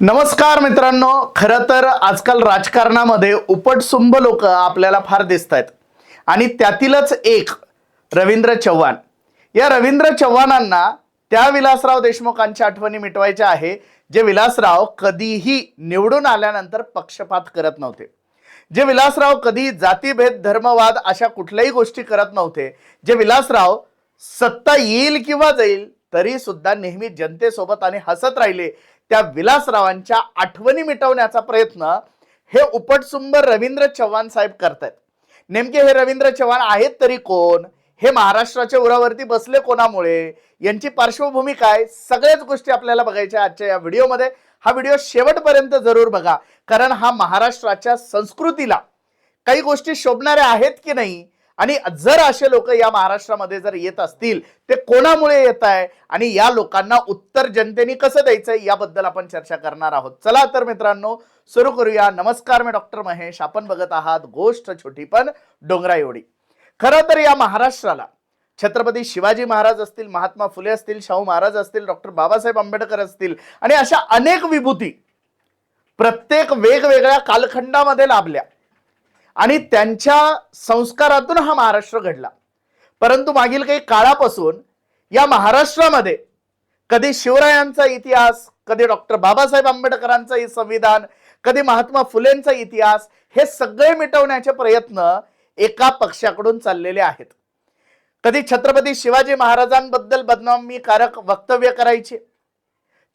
नमस्कार मित्रांनो खरं तर आजकाल राजकारणामध्ये उपटसुंभ लोक आपल्याला फार दिसत आहेत आणि त्यातीलच एक रवींद्र चव्हाण. या रवींद्र चव्हाणांना त्या विलासराव देशमुखांच्या आठवणी मिटवायच्या आहे जे विलासराव कधीही निवडून आल्यानंतर पक्षपात करत नव्हते. जे विलासराव कधी जातीभेद धर्मवाद अशा कुठल्याही गोष्टी करत नव्हते जे विलासराव सत्ता येईल किंवा जाईल तरी सुद्धा नेहमी जनतेसोबत आणि हसत राहिले त्या विलासरावांच्या आठवणी मिटवण्याचा प्रयत्न हे उपटसुंब रवींद्र चव्हाण साहेब करतायत. नेमके हे रवींद्र चव्हाण आहेत तरी कोण? हे महाराष्ट्राच्या उरावरती बसले कोणामुळे? यांची पार्श्वभूमी काय? सगळ्याच गोष्टी आपल्याला बघायच्या आजच्या या व्हिडिओमध्ये. हा व्हिडिओ शेवटपर्यंत जरूर बघा कारण हा महाराष्ट्राच्या संस्कृतीला काही गोष्टी शोभणाऱ्या आहेत की नाही आणि जर असे लोक या महाराष्ट्रामध्ये जर येत असतील ते कोणामुळे येत आहे? आणि या लोकांना उत्तर जनतेने कसं द्यायचंय? याबद्दल आपण चर्चा करणार आहोत. चला तर मित्रांनो सुरू करूया. नमस्कार मी डॉक्टर महेश. आपण बघत आहात गोष्ट छोटी पण डोंगरा एवढी. खरं तर या महाराष्ट्राला छत्रपती शिवाजी महाराज असतील महात्मा फुले असतील शाहू महाराज असतील डॉक्टर बाबासाहेब आंबेडकर असतील आणि अशा अनेक विभूती प्रत्येक वेगवेगळ्या कालखंडामध्ये लाभल्या. आणि त्यांच्या संस्कारातून हा महाराष्ट्र घडला. परंतु मागील काही काळापासून या महाराष्ट्रामध्ये कधी शिवरायांचा इतिहास कधी डॉक्टर बाबासाहेब आंबेडकरांचा संविधान कधी महात्मा फुलेंचा इतिहास हे सगळे मिटवण्याचे प्रयत्न एका पक्षाकडून चाललेले आहेत. कधी छत्रपती शिवाजी महाराजांबद्दल बदनामीकारक वक्तव्य करायचे?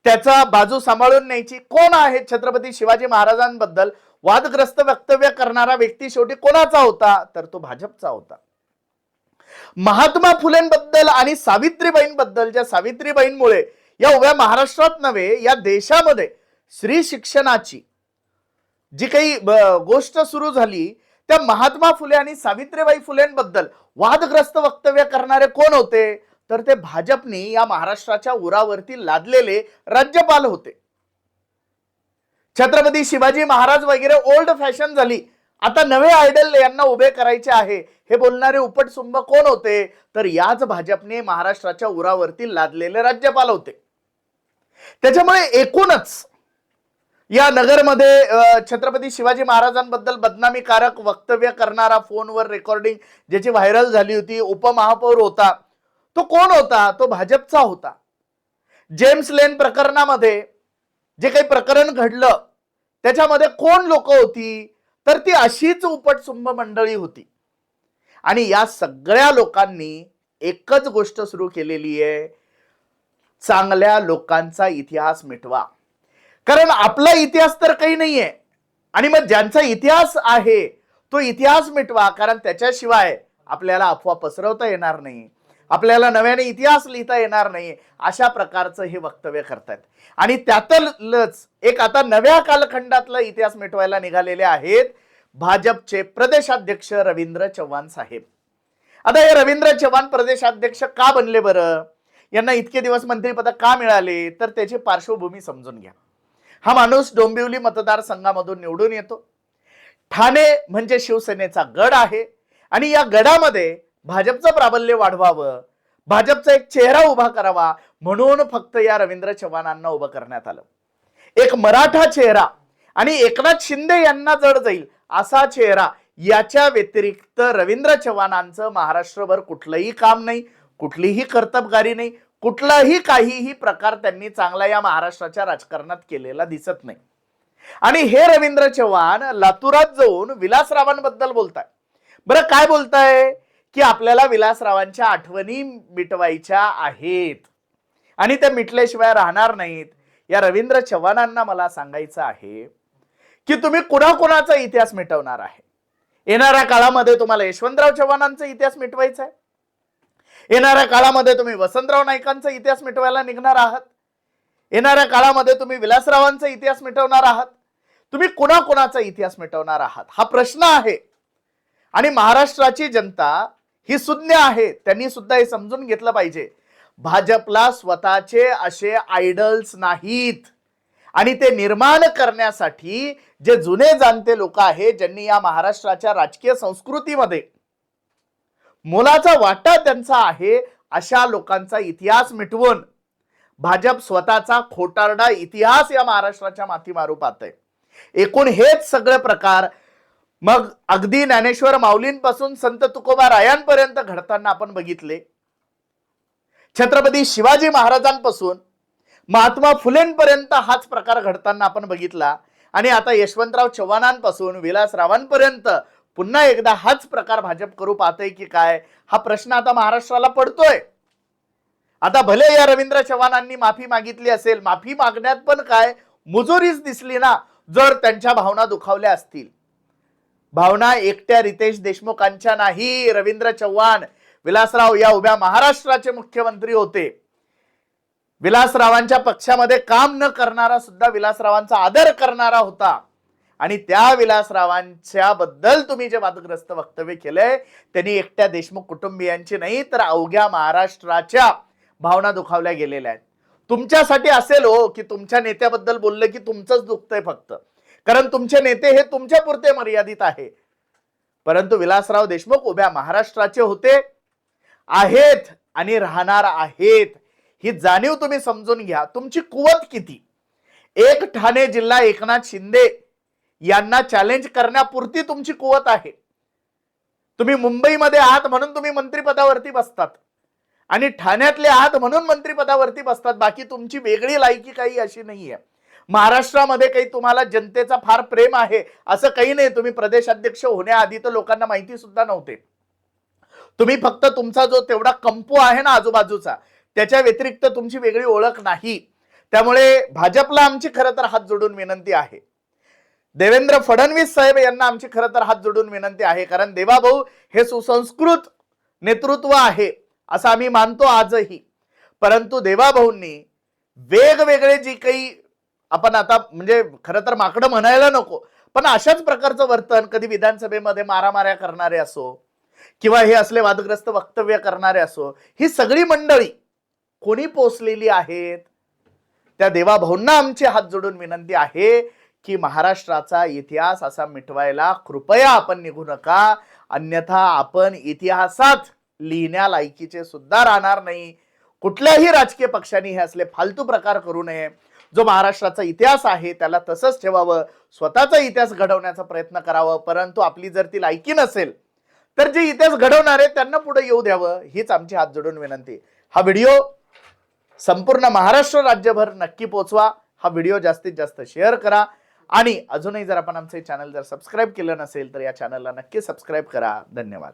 त्याचा बाजू सांभाळून न्यायची कोण आहे छत्रपती शिवाजी महाराजांबद्दल? वादग्रस्त वक्तव्य करणारा व्यक्ती शेवटी कोणाचा होता? तर तो भाजपचा होता. महात्मा फुलेंबद्दल आणि सावित्रीबाईंबद्दल ज्या सावित्रीबाईंमुळे या उभ्या महाराष्ट्रात नव्हे या देशामध्ये स्त्री शिक्षणाची जी काही गोष्ट सुरू झाली त्या महात्मा फुले आणि सावित्रीबाई फुलेंबद्दल वादग्रस्त वक्तव्य करणारे कोण होते? तर ते भाजपने या महाराष्ट्राच्या उरावरती लादलेले राज्यपाल होते. छत्रपती शिवाजी महाराज वगैरे ओल्ड फॅशन झाली. आता नवे आयडल यांना उभे करायचे आहे. हे बोलणारे उपटसुंब कोण होते? तर याच भाजपने महाराष्ट्राच्या उरावरती लादलेले राज्यपाल होते. त्याच्यामुळे एकूणच या नगरमध्ये छत्रपती शिवाजी महाराजांबद्दल बदनामीकारक वक्तव्य करणारा फोनवर रेकॉर्डिंग ज्याची व्हायरल झाली होती उपमहापौर होता तो कोण होता? तो भाजपचा होता. जेम्स लेन प्रकरणामध्ये जे काही प्रकरण घडलं त्याच्यामध्ये कोण लोक होती? तर ती अशीच उपटसुंभ मंडळी होती. आणि या सगळ्या लोकांनी एकच गोष्ट सुरू केलेली आहे. चांगल्या लोकांचा इतिहास मिटवा. कारण आपला इतिहास तर काही नाहीये. आणि मग ज्यांचा इतिहास आहे तो इतिहास मिटवा. कारण त्याच्याशिवाय आपल्याला अफवा पसरवता येणार नाही. आपल्याला नव्याने इतिहास लिहिता येणार नाही अशा प्रकारचं हे वक्तव्य करतायत. आणि त्यातलंच एक आता नव्या कालखंडातला इतिहास मिटवायला निघालेले आहेत भाजपचे प्रदेशाध्यक्ष रवींद्र चव्हाण साहेब. आता हे रवींद्र चव्हाण प्रदेशाध्यक्ष का बनले बरं? यांना इतके दिवस मंत्रिपद का मिळाले? तर त्याची पार्श्वभूमी समजून घ्या. हा माणूस डोंबिवली मतदारसंघामधून निवडून येतो. ठाणे म्हणजे शिवसेनेचा गड आहे. आणि या गडामध्ये भाजपचं प्राबल्य वाढवावं भाजपचा एक चेहरा उभा करावा म्हणून फक्त या रवींद्र चव्हाणांना उभं करण्यात आलं. एक मराठा चेहरा आणि एकनाथ शिंदे यांना जड जाईल असा चेहरा याच्या व्यतिरिक्त रवींद्र चव्हाणांचं महाराष्ट्रभर कुठलंही काम नाही कुठलीही कर्तबगारी नाही कुठलाही काहीही प्रकार त्यांनी चांगला या महाराष्ट्राच्या राजकारणात केलेला दिसत नाही. आणि हे रवींद्र चव्हाण लातूरात जाऊन विलासरावांबद्दल बोलताय. बरं काय बोलताय? की आपल्याला विलासरावांच्या आठवणी मिटवायच्या आहेत. आणि त्या मिटल्याशिवाय राहणार नाहीत. या रवींद्र चव्हाणांना मला सांगायचं आहे की तुम्ही कुणाकुणाचा इतिहास मिटवणार आहे? येणाऱ्या काळामध्ये तुम्हाला यशवंतराव चव्हाणांचा इतिहास मिटवायचा आहे? येणाऱ्या काळामध्ये तुम्ही वसंतराव नाईकांचा इतिहास मिटवायला निघणार आहात? येणाऱ्या काळामध्ये तुम्ही विलासरावांचा इतिहास मिटवणार आहात? तुम्ही कुणाकुणाचा इतिहास मिटवणार आहात? हा प्रश्न आहे. आणि महाराष्ट्राची जनता ही सुज्ञ आहे. त्यांनी सुद्धा हे समजून घेतलं पाहिजे. भाजपला स्वतःचे असे आयडल्स नाहीत. आणि ते निर्माण करण्यासाठी जे जुने जाणते लोक आहेत ज्यांनी या महाराष्ट्राच्या राजकीय संस्कृतीमध्ये मोलाचा वाटा त्यांचा आहे अशा लोकांचा इतिहास मिटवून भाजप स्वतःचा खोटारडा इतिहास या महाराष्ट्राच्या माथी मारू आहे एकूण हेच सगळे प्रकार मग अगदी ज्ञानेश्वर माऊलींपासून संत तुकोबा रायांपर्यंत घडताना आपण बघितले. छत्रपती शिवाजी महाराजांपासून महात्मा फुलेंपर्यंत हाच प्रकार घडताना आपण बघितला. आणि आता यशवंतराव चव्हाणांपासून विलासरावांपर्यंत पुन्हा एकदा हाच प्रकार भाजप करू पाहतंय की काय? हा प्रश्न आता महाराष्ट्राला पडतोय. आता भले या रवींद्र चव्हाणांनी माफी मागितली असेल माफी मागण्यात पण काय? मुजोरीच दिसली ना जर त्यांच्या भावना दुखावल्या असतील. भावना एकट्या रितेश देशमुखांच्या नाही. रवींद्र चव्हाण विलासराव या उभ्या महाराष्ट्राचे मुख्यमंत्री होते. विलासरावांच्या पक्षामध्ये काम न करणारा सुद्धा विलासरावांचा आदर करणारा होता. आणि त्या विलासरावांच्या बद्दल तुम्ही जे वादग्रस्त वक्तव्य केलंय त्यांनी एकट्या देशमुख कुटुंबियांची नाही तर अवघ्या महाराष्ट्राच्या भावना दुखावल्या गेलेल्या आहेत. तुमच्यासाठी असेल हो की तुमच्या नेत्याबद्दल बोललं की तुमचंच दुखतंय फक्त. कारण तुमचे नेते हे तुमच्या पुरते मर्यादित आहे. परंतु विलासराव देशमुख उभ्या महाराष्ट्राचे होते आहेत आणि राहणार आहेत. ही जाणीव तुम्ही समजून घ्या. तुमची कुवत किती? एक ठाणे जिल्हा एकनाथ शिंदे यांना चॅलेंज करण्यापुरती तुमची कुवत आहे. तुम्ही मुंबईमध्ये आहात म्हणून तुम्ही मंत्रिपदावरती बसतात. आणि ठाण्यातले आहात म्हणून मंत्रिपदावरती बसतात. बाकी तुमची वेगळी लायकी काही अशी नाही आहे महाराष्ट्रामध्ये काही तुम्हाला जनतेचा फार प्रेम आहे असं काही नाही. तुम्ही प्रदेशाध्यक्ष होण्याआधी तर लोकांना माहिती सुद्धा नव्हते. तुम्ही फक्त तुमचा जो तेवढा कंपू आहे ना आजूबाजूचा त्याच्या व्यतिरिक्त तुमची वेगळी ओळख नाही. त्यामुळे भाजपला आमची खरं तर हात जोडून विनंती आहे. देवेंद्र फडणवीस साहेब यांना आमची खरं तर हात जोडून विनंती आहे. कारण देवाभाऊ हे सुसंस्कृत नेतृत्व आहे असं आम्ही मानतो आजही. परंतु देवाभाऊंनी वेगवेगळे जी काही आपण आता म्हणजे खरं तर माकडं म्हणायला नको पण अशाच प्रकारचं वर्तन कधी विधानसभेमध्ये मारामाऱ्या करणारे असो किंवा हे असले वादग्रस्त वक्तव्य करणारे असो ही सगळी मंडळी कोणी पोचलेली आहेत? त्या देवाभाऊंना आमची हात जोडून विनंती आहे की महाराष्ट्राचा इतिहास असा मिटवायला कृपया आपण निघू नका अन्यथा आपण इतिहासात लिहिण्या लायकीचे सुद्धा राहणार नाही. कुठल्याही राजकीय पक्षांनी हे असले फालतू प्रकार करू नये. जो महाराष्ट्राचा इतिहास आहे त्याला तसंच ठेवावं स्वतःचा इतिहास घडवण्याचा प्रयत्न करावा परंतु आपली जर ती लायकी नसेल तर जे इतिहास घडवणारे त्यांना पुढे येऊ द्यावं हीच आमची हात जोडून विनंती. हा व्हिडिओ संपूर्ण महाराष्ट्र राज्यभर नक्की पोचवा हा व्हिडिओ जास्तीत जास्त शेअर करा आणि अजूनही जर आपण आमचे चॅनल जर सबस्क्राईब केलं नसेल तर या चॅनलला नक्की सबस्क्राईब करा. धन्यवाद.